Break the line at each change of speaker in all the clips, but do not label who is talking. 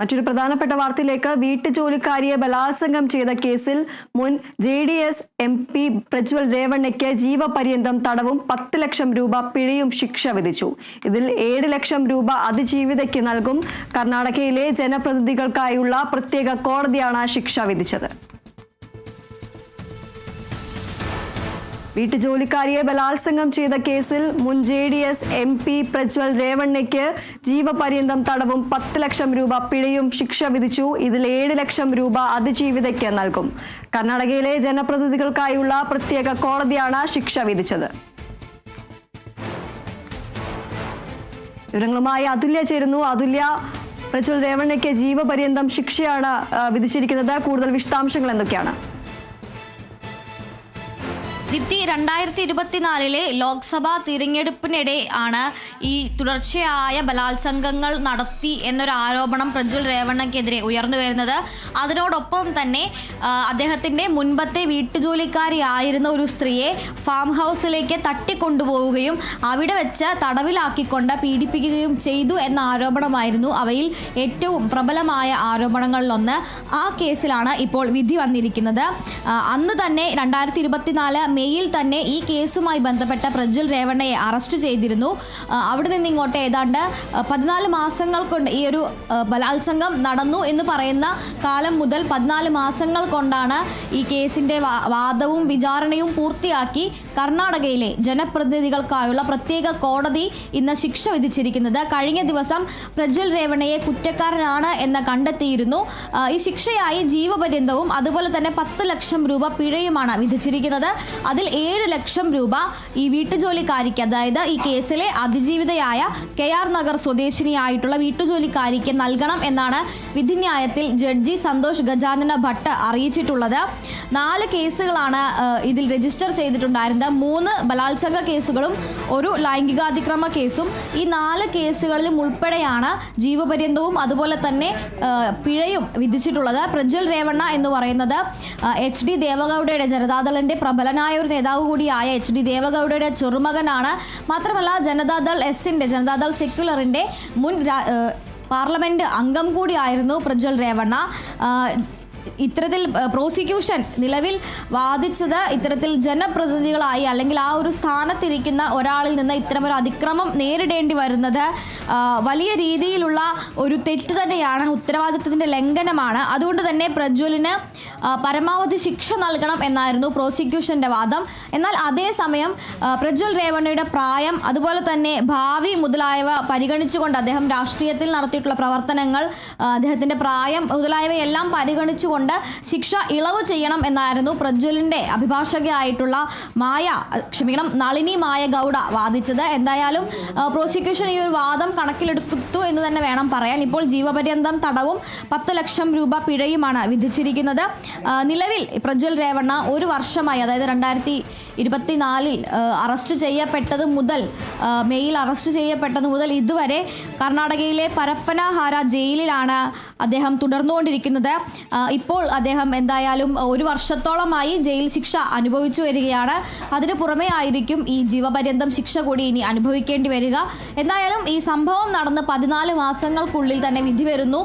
മറ്റൊരു പ്രധാനപ്പെട്ട വാർത്തയിലേക്ക് വീട്ടുജോലിക്കാരിയെ ബലാത്സംഗം ചെയ്ത കേസിൽ മുൻ J D S M P Prajwal രേവണ്ണയ്ക്ക് ജീവപര്യന്തം തടവും പത്ത് ലക്ഷം രൂപ പിഴയും ശിക്ഷ വിധിച്ചു. ഇതിൽ ഏഴ് ലക്ഷം രൂപ അതിജീവിതയ്ക്ക് നൽകും. കർണാടകയിലെ ജനപ്രതിനിധികൾക്കായുള്ള പ്രത്യേക കോടതിയാണ് ശിക്ഷ വിധിച്ചത്. വീട്ടുജോലിക്കാരിയെ ബലാത്സംഗം ചെയ്ത കേസിൽ മുൻ J D S M P Prajwal രേവണ്ണയ്ക്ക് ജീവപര്യന്തം തടവും പത്ത് ലക്ഷം രൂപ പിഴയും ശിക്ഷ വിധിച്ചു. ഇതിൽ ഏഴ് ലക്ഷം രൂപ അതിജീവിതയ്ക്ക് നൽകും. കർണാടകയിലെ ജനപ്രതിനിധികൾക്കായുള്ള പ്രത്യേക കോടതിയാണ് ശിക്ഷ വിധിച്ചത്. വിവരങ്ങളുമായി അതുല്യ ചേരുന്നു. അതുല്യ പ്രജ്വൽ രേവണ്ണയ്ക്ക് ജീവപര്യന്തം ശിക്ഷയാണ് വിധിച്ചിരിക്കുന്നത്. കൂടുതൽ വിശദാംശങ്ങൾ എന്തൊക്കെയാണ്?
ദീപ്തി രണ്ടായിരത്തി ഇരുപത്തിനാലിലെ ലോക്സഭാ തിരഞ്ഞെടുപ്പിനിടെ ആണ് ഈ തുടർച്ചയായ ബലാത്സംഗങ്ങൾ നടത്തി എന്നൊരു ആരോപണം പ്രജ്വൽ രേവണ്ണയ്ക്കെതിരെ ഉയർന്നു വരുന്നത്. അതിനോടൊപ്പം തന്നെ അദ്ദേഹത്തിന്റെ മുൻപത്തെ വീട്ടുജോലിക്കാരിയായിരുന്ന ഒരു സ്ത്രീയെ ഫാം ഹൗസിലേക്ക് തട്ടിക്കൊണ്ടുപോവുകയും അവിടെ വെച്ച് തടവിലാക്കിക്കൊണ്ട് പീഡിപ്പിക്കുകയും ചെയ്തു എന്ന ആരോപണമായിരുന്നു അവയിൽ ഏറ്റവും പ്രബലമായ ആരോപണങ്ങളിലൊന്ന്. ആ കേസിലാണ് ഇപ്പോൾ വിധി വന്നിരിക്കുന്നത്. അന്ന് തന്നെ രണ്ടായിരത്തി ഇരുപത്തിനാല് മെയ്യിൽ തന്നെ ഈ കേസുമായി ബന്ധപ്പെട്ട പ്രജ്വൽ രേവണ്ണയെ അറസ്റ്റ് ചെയ്തിരുന്നു. അവിടെ നിന്ന് ഇങ്ങോട്ട് ഏതാണ്ട് പതിനാല് മാസങ്ങൾ കൊണ്ട് ഈ ഒരു ബലാത്സംഗം നടന്നു എന്ന് പറയുന്ന കാലം മുതൽ പതിനാല് മാസങ്ങൾ കൊണ്ടാണ് ഈ കേസിന്റെ വാദവും വിചാരണയും പൂർത്തിയാക്കി കർണാടകയിലെ ജനപ്രതിനിധികൾക്കായുള്ള പ്രത്യേക കോടതി ഇന്ന് ശിക്ഷ വിധിച്ചിരിക്കുന്നത്. കഴിഞ്ഞ ദിവസം പ്രജ്വൽ രേവണയെ കുറ്റക്കാരനാണ് എന്ന് കണ്ടെത്തിയിരുന്നു. ഈ ശിക്ഷയായി ജീവപര്യന്തവും അതുപോലെ തന്നെ പത്ത് ലക്ഷം രൂപ പിഴയുമാണ് വിധിച്ചിരിക്കുന്നത്. അതിൽ ഏഴ് ലക്ഷം രൂപ ഈ വീട്ടുജോലിക്കാരിക്ക് അതായത് ഈ കേസിലെ അതിജീവിതയായ കെ ആർ നഗർ സ്വദേശിനിയായിട്ടുള്ള വീട്ടുജോലിക്കാരിക്ക് നൽകണം എന്നാണ് വിധിന്യായത്തിൽ ജഡ്ജി സന്തോഷ് ഗജാനന ഭട്ട് അറിയിച്ചിട്ടുള്ളത്. നാല് കേസുകളാണ് ഇതിൽ രജിസ്റ്റർ ചെയ്തിട്ടുണ്ടായിരുന്നത്. മൂന്ന് ബലാത്സംഗ കേസുകളും ഒരു ലൈംഗികാതിക്രമ കേസും. ഈ നാല് കേസുകളിലും ഉൾപ്പെടെയാണ് ജീവപര്യന്തവും അതുപോലെ തന്നെ പിഴയും വിധിച്ചിട്ടുള്ളത്. പ്രജ്വൽ രേവണ്ണ എന്ന് പറയുന്നത് എച്ച് ഡി ദേവഗൌഡയുടെ ജനതാദളിന്റെ പ്രബലനായ ഒരു നേതാവ് കൂടിയായ എച്ച് ഡി ദേവഗൌഡയുടെ ചെറുമകനാണ്. മാത്രമല്ല ജനതാദൾ എസിന്റെ ജനതാദൾ സെക്യുലറിന്റെ മുൻ പാർലമെന്റ് അംഗം കൂടിയായിരുന്നു പ്രജ്വൽ രേവണ്ണ. ഇത്തരത്തിൽ പ്രോസിക്യൂഷൻ നിലവിൽ വാദിച്ചത് ഇത്തരത്തിൽ ജനപ്രതിനിധികളായി അല്ലെങ്കിൽ ആ ഒരു സ്ഥാനത്തിരിക്കുന്ന ഒരാളിൽ നിന്ന് ഇത്തരമൊരു അതിക്രമം നേരിടേണ്ടി വരുന്നത് വലിയ രീതിയിലുള്ള ഒരു തെറ്റ് തന്നെയാണ് ഉത്തരവാദിത്തത്തിന്റെ ലംഘനമാണ്. അതുകൊണ്ട് തന്നെ പ്രജ്വലിന് പരമാവധി ശിക്ഷ നൽകണം എന്നായിരുന്നു പ്രോസിക്യൂഷന്റെ വാദം. എന്നാൽ അതേസമയം പ്രജ്വൽ രേവണ്ണയുടെ പ്രായം അതുപോലെ തന്നെ ഭാവി മുതലായവ പരിഗണിച്ചുകൊണ്ട് അദ്ദേഹം രാഷ്ട്രീയത്തിൽ നടത്തിയിട്ടുള്ള പ്രവർത്തനങ്ങൾ അദ്ദേഹത്തിന്റെ പ്രായം മുതലായവയെല്ലാം പരിഗണിച്ചുകൊണ്ട് ശിക്ഷ ഇളവ് ചെയ്യണം എന്നായിരുന്നു പ്രജ്വലിന്റെ അഭിഭാഷകയായിട്ടുള്ള മായ ക്ഷമിക്കണം നളിനി മായ ഗൗഡ വാദിച്ചത്. എന്തായാലും പ്രോസിക്യൂഷൻ ഈ ഒരു വാദം കണക്കിലെടുത്തു എന്ന് തന്നെ വേണം പറയാൻ. ഇപ്പോൾ ജീവപര്യന്തം തടവും പത്ത് ലക്ഷം രൂപ പിഴയുമാണ് വിധിച്ചിരിക്കുന്നത്. നിലവിൽ പ്രജ്വൽ രേവണ്ണ ഒരു വർഷമായി അതായത് രണ്ടായിരത്തി ഇരുപത്തിനാലിൽ അറസ്റ്റ് ചെയ്യപ്പെട്ടത് മുതൽ മെയിൽ അറസ്റ്റ് ചെയ്യപ്പെട്ടത് മുതൽ ഇതുവരെ കർണാടകയിലെ പരപ്പനഹാര ജയിലിലാണ് അദ്ദേഹം തുടർന്നുകൊണ്ടിരിക്കുന്നത്. ആ, ഇപ്പോൾ അദ്ദേഹം എന്തായാലും ഒരു വർഷത്തോളമായി ജയിൽ ശിക്ഷ അനുഭവിച്ചു വരികയാണ്. അതിനു പുറമേ ആയിരിക്കും ഈ ജീവപര്യന്തം ശിക്ഷ കൂടി ഇനി അനുഭവിക്കേണ്ടി വരിക. എന്തായാലും ഈ സംഭവം നടന്ന് പതിനാല് മാസങ്ങൾക്കുള്ളിൽ തന്നെ വിധി വരുന്നു.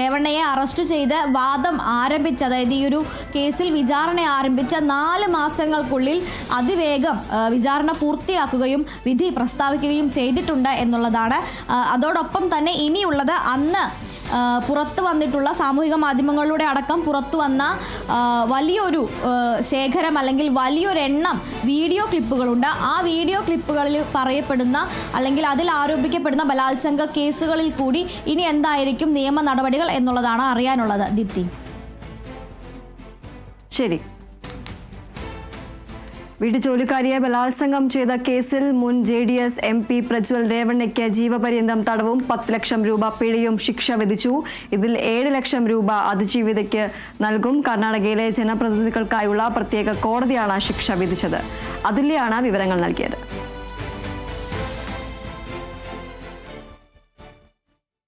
രേവണ്ണയെ അറസ്റ്റ് ചെയ്ത് വാദം ആരംഭിച്ച അതായത് ഈ ഒരു കേസിൽ വിചാരണ ആരംഭിച്ച നാല് മാസങ്ങൾക്കുള്ളിൽ അതിവേഗം വിചാരണ പൂർത്തിയാക്കുകയും വിധി പ്രസ്താവിക്കുകയും ചെയ്തിട്ടുണ്ട് എന്നുള്ളതാണ്. അതോടൊപ്പം തന്നെ ഇനിയുള്ളത് അന്ന് പുറത്തു വന്നിട്ടുള്ള സാമൂഹിക മാധ്യമങ്ങളിലൂടെ അടക്കം പുറത്തു വന്ന വലിയൊരു ശേഖരം അല്ലെങ്കിൽ വലിയൊരെണ്ണം വീഡിയോ ക്ലിപ്പുകളുണ്ട്. ആ വീഡിയോ ക്ലിപ്പുകളിൽ പറയപ്പെടുന്ന അല്ലെങ്കിൽ അതിൽ ആരോപിക്കപ്പെടുന്ന ബലാത്സംഗ കേസുകളിൽ കൂടി ഇനി എന്തായിരിക്കും നിയമ നടപടികൾ എന്നുള്ളതാണ് അറിയാനുള്ളത്. ദീപ്തി.
ശരി. വീട്ടുജോലിക്കാരിയെ ബലാത്സംഗം ചെയ്ത കേസിൽ മുൻ J D S M P Prajwal രേവണ്ണയ്ക്ക് ജീവപര്യന്തം തടവും പത്ത് ലക്ഷം രൂപ പിഴയും ശിക്ഷ വിധിച്ചു. ഇതിൽ ഏഴ് ലക്ഷം രൂപ അതിജീവിതയ്ക്ക് നൽകും. കർണാടകയിലെ ജനപ്രതിനിധികൾക്കായുള്ള പ്രത്യേക കോടതിയാണ് ശിക്ഷ വിധിച്ചത്. അതുല്യാണ് വിവരങ്ങൾ നൽകിയത്.